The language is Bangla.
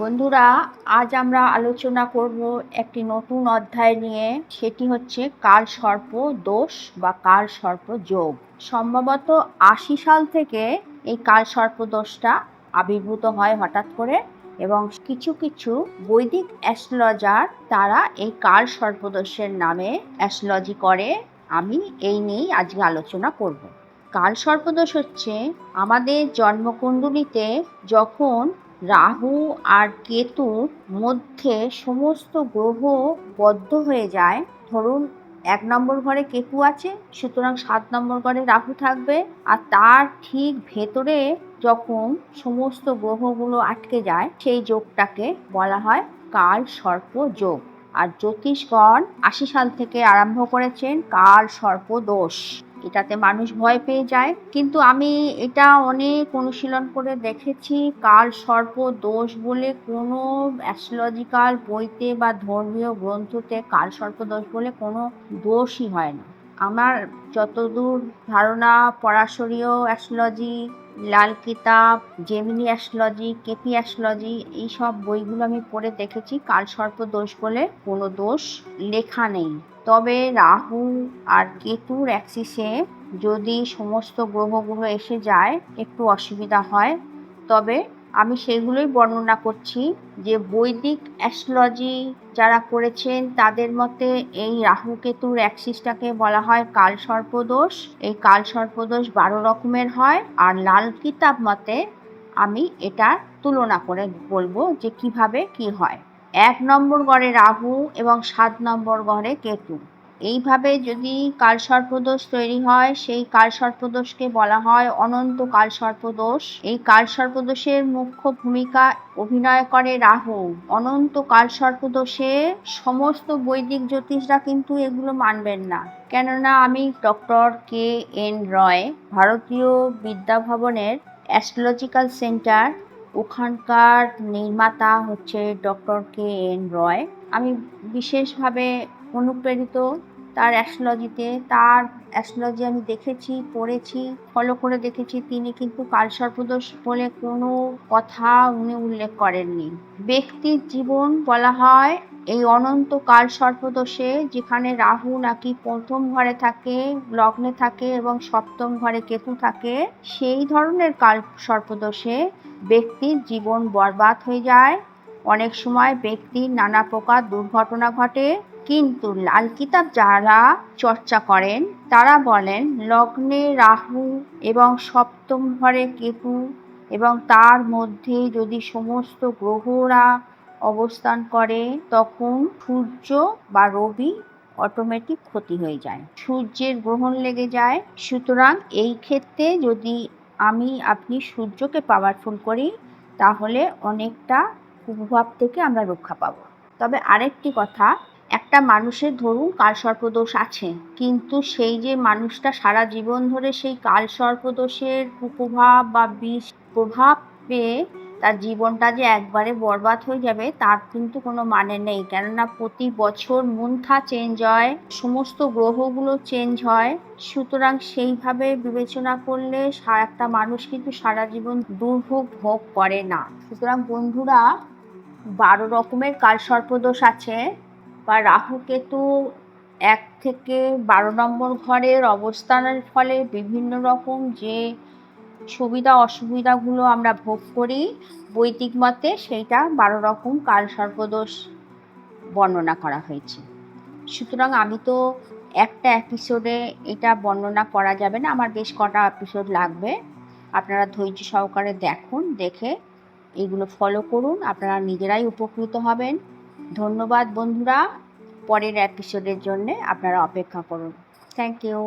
বন্ধুরা, আজ আমরা আলোচনা করব একটি নতুন অধ্যায় নিয়ে। সেটি হচ্ছে কাল সর্প দোষ বা কাল সর্প যোগ? সম্ভবত আশি সাল থেকে এই কাল সর্প দোষটা আবির্ভূত হয় হঠাৎ করে এবং কিছু কিছু বৈদিক অ্যাস্ট্রোলজার তারা এই কাল সর্পদোষের নামে অ্যাস্ট্রোলজি করে। আমি এই নিয়েই আজকে আলোচনা করব। কাল সর্পদোষ হচ্ছে আমাদের জন্মকুণ্ডলিতে যখন রাহু আর কেতুর মধ্যে সমস্ত গ্রহ বদ্ধ হয়ে যায়। ধরুন, এক নম্বর ঘরে কেতু আছে, সুতরাং সাত নম্বর ঘরে রাহু থাকবে। আর তার ঠিক ভেতরে যখন সমস্ত গ্রহগুলো আটকে যায়, সেই যোগটাকে বলা হয় কাল সর্প যোগ। আর জ্যোতিষগণ আশি সাল থেকে আরম্ভ করেছেন কাল সর্প দোষ। এটাতে মানুষ ভয় পেয়ে যায়। কিন্তু আমি এটা অনেক অনুশীলন করে দেখেছি, কাল সর্প দোষ বলে কোনো অ্যাস্ট্রোলজিক্যাল বইতে বা ধর্মীয় গ্রন্থতে কাল সর্প দোষ বলে কোনো দোষই হয় না। আমার যতদূর ধারণা পরাশরীয় অ্যাস্ট্রোলজি লাল কিতাব জেমিনি অ্যাস্ট্রোলজি কেপি অ্যাস্ট্রোলজি এই সব বইগুলো আমি পড়ে দেখেছি। কাল সর্প দোষ বলে কোনো দোষ লেখা নেই। তবে রাহু আর কেতুর অ্যাক্সিসে যদি সমস্ত গ্রহগুলো এসে যায়, একটু অসুবিধা হয়। তবে আমি সেগুলোই বর্ণনা করছি যে বৈদিক অ্যাস্ট্রোলজি যারা করেছেন, তাদের মতে এই রাহু কেতুর অ্যাক্সিসটাকে বলা হয় কাল সর্পদোষ। এই কাল সর্পদোষ বারো রকমের হয় আর লাল কিতাব মতে আমি এটার তুলনা করে বলব যে কীভাবে কি হয়। এক নম্বর গড়ে রাহু এবং সাত নম্বর গড়ে কেতু। এইভাবে যদি কালসর্পদোষ তৈরি হয়, সেই কালসর্পদোষকে বলা হয় অনন্ত কালসর্পদোষ এই কাল কালসর্পদোষের মুখ্য ভূমিকা অভিনয় করে রাহু। অনন্ত কালসর্পদোষে সমস্ত বৈদিক জ্যোতিষরা কিন্তু এগুলো মানবেন না। কেননা আমি ডক্টর কে এন রয়, ভারতীয় বিদ্যাভবনের অ্যাস্ট্রোলজিক্যাল সেন্টার, ওখানকার নির্মাতা হচ্ছে ডক্টর কে এন রয়। আমি বিশেষভাবে অনুপ্রেরিত তার অ্যাস্ট্রোলজিতে তার অ্যাস্ট্রোলজি আমি দেখেছি, পড়েছি ফলো করে দেখেছি। তিনি কিন্তু কালসর্পদোষ বলে কোনো কথা উনি উল্লেখ করেননি। ব্যক্তির জীবন বলা হয় এই অনন্ত কাল সর্পদোষে, যেখানে রাহু নাকি প্রথম ঘরে থাকে, লগ্নে থাকে এবং সপ্তম ঘরে কেতু থাকে, সেই ধরনের কাল সর্পদোষে ব্যক্তির জীবন বরবাদ হয়ে যায়। অনেক সময় ব্যক্তির নানা প্রকার দুর্ঘটনা ঘটে কিন্তু লাল কিতাব যারা চর্চা করেন, তারা বলেন, লগ্নে রাহু এবং সপ্তম ঘরে কেতু এবং তার মধ্যে যদি সমস্ত গ্রহরা অবস্থান করে, তখন সূর্য বা রবি অটোমেটিক ক্ষতি হয়ে যায়। সূর্যের গ্রহণ লেগে যায়। সুতরাং এই ক্ষেত্রে যদি আমি, আপনি সূর্যকে পাওয়ারফুল করি, তাহলে অনেকটা কুপ্রভাব থেকে আমরা রক্ষা পাবো। তবে আরেকটি কথা একটা মানুষের ধরুন কালসর্পদোষ আছে, কিন্তু সেই যে মানুষটা সারা জীবন ধরে সেই কালসর্পদোষের কুপ্রভাব বা বিষ প্রভাব পেয়ে তার জীবনটা যে একবারে বরবাদ হয়ে যাবে, তার কিন্তু কোনো মানে নেই। কেননা প্রতি বছর মুন্থা চেঞ্জ হয়, সমস্ত গ্রহগুলো চেঞ্জ হয়। সুতরাং সেইভাবে বিবেচনা করলে একটা মানুষ কিন্তু সারা জীবন দুর্ভোগ ভোগ করে না। সুতরাং বন্ধুরা, বারো রকমের কালসর্পদোষ আছে। বা রাহু কেতু এক থেকে বারো নম্বর ঘরের অবস্থানের ফলে বিভিন্ন রকম যে সুবিধা অসুবিধাগুলো আমরা ভোগ করি বৈদিক মতে সেইটা বারো রকম কাল সর্পদোষ বর্ণনা করা হয়েছে। সুতরাং আমি তো একটা এপিসোডে এটা বর্ণনা করা যাবে না, আমার বেশ কটা এপিসোড লাগবে। আপনারা ধৈর্য সহকারে দেখুন, দেখে এগুলো ফলো করুন, আপনারা নিজেরাই উপকৃত হবেন। ধন্যবাদ বন্ধুরা পরের এপিসোডের জন্যে আপনারা অপেক্ষা করুন। Thank you